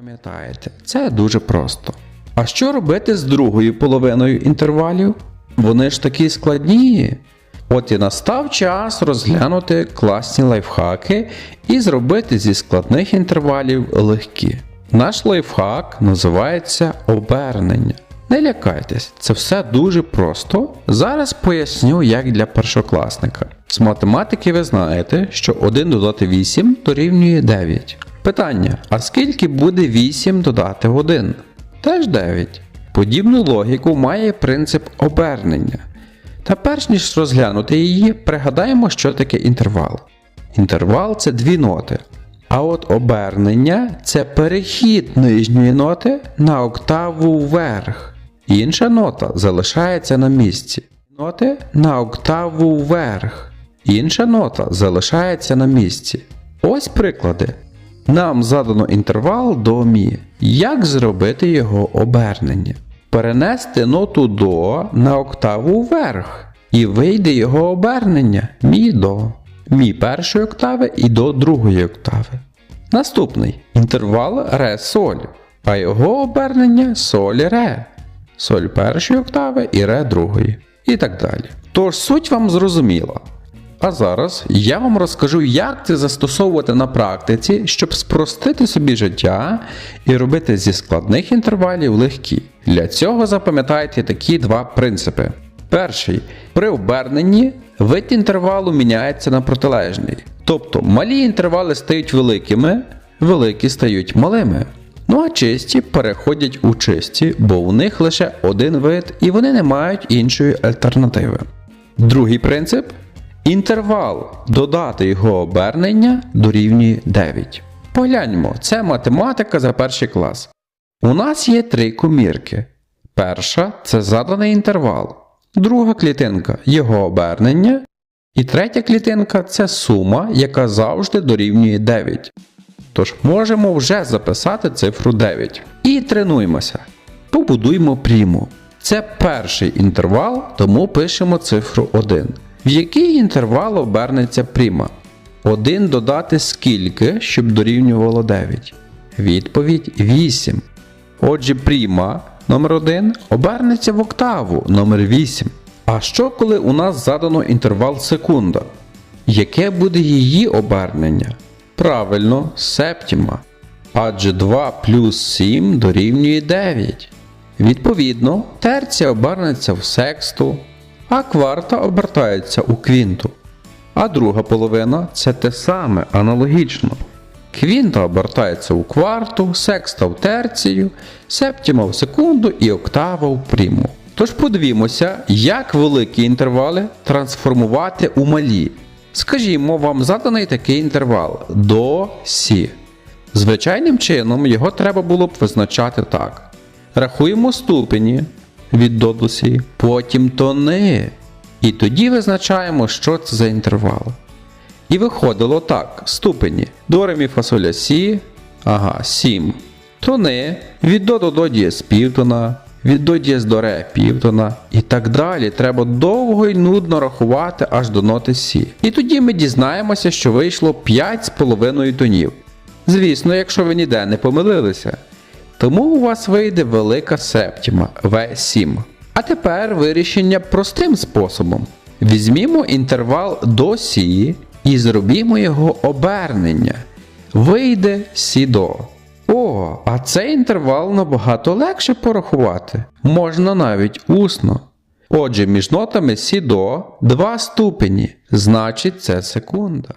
Пам'ятаєте, це дуже просто. А що робити з другою половиною інтервалів? Вони ж такі складні. От і настав час розглянути класні лайфхаки і зробити зі складних інтервалів легкі. Наш лайфхак називається обернення. Не лякайтесь, це все дуже просто. Зараз поясню, як для першокласника. З математики ви знаєте, що 1 додати 8 дорівнює 9. Питання: а скільки буде 8 додати 1? Теж 9. Подібну логіку має принцип обернення. Та перш ніж розглянути її, пригадаємо, що таке інтервал. Інтервал це дві ноти. А от обернення це перехід нижньої ноти на октаву вверх. Інша нота залишається на місці. Ноти на октаву вверх. Інша нота залишається на місці. Ось приклади. Нам задано інтервал до мі. Як зробити його обернення? Перенести ноту до на октаву вверх. І вийде його обернення мі до. Мі першої октави і до другої октави. Наступний інтервал ре соль, а його обернення соль ре. Соль першої октави і ре другої. І так далі. Тож суть вам зрозуміла. А зараз я вам розкажу, як це застосовувати на практиці, щоб спростити собі життя і робити зі складних інтервалів легкі. Для цього запам'ятайте такі два принципи. Перший. При оберненні вид інтервалу міняється на протилежний. Тобто малі інтервали стають великими, великі стають малими. Ну а чисті переходять у чисті, бо у них лише один вид і вони не мають іншої альтернативи. Другий принцип інтервал додати його обернення дорівнює 9. Погляньмо, це математика за перший клас. У нас є три комірки. Перша це заданий інтервал, друга клітинка його обернення, і третя клітинка це сума, яка завжди дорівнює 9. Тож можемо вже записати цифру 9. І тренуємося. Побудуємо пріму. Це перший інтервал, тому пишемо цифру 1. В який інтервал обернеться пріма? 1 додати скільки, щоб дорівнювало 9. Відповідь 8. Отже, пріма номер 1 обернеться в октаву номер 8. А що коли у нас задано інтервал секунда? Яке буде її обернення? Правильно, септіма. Адже 2 плюс 7 дорівнює 9. Відповідно, терція обернеться в сексту, а кварта обертається у квінту. А друга половина це те саме аналогічно. Квінта обертається у кварту, секста в терцію, септіма в секунду і октава в пріму. Тож подивімося, як великі інтервали трансформувати у малі. Скажімо, вам заданий такий інтервал до Сі. Звичайним чином його треба було б визначати так. Рахуємо ступені від до до потім тони. І тоді визначаємо, що це за інтервал. І виходило так: ступені до мі фа соль сі, ага, 7. Тони від до до до дієс півтона, від до дієс до ре півтона і так далі. Треба довго і нудно рахувати аж до ноти Сі. І тоді ми дізнаємося, що вийшло 5,5 тонів. Звісно, якщо ви ніде не помилилися. Тому у вас вийде велика септіма В7. А тепер вирішення простим способом. Візьмімо інтервал до Сі і зробімо його обернення. Вийде Сі до. О, а цей інтервал набагато легше порахувати. Можна навіть усно. Отже, між нотами Сі до два ступені, значить це секунда.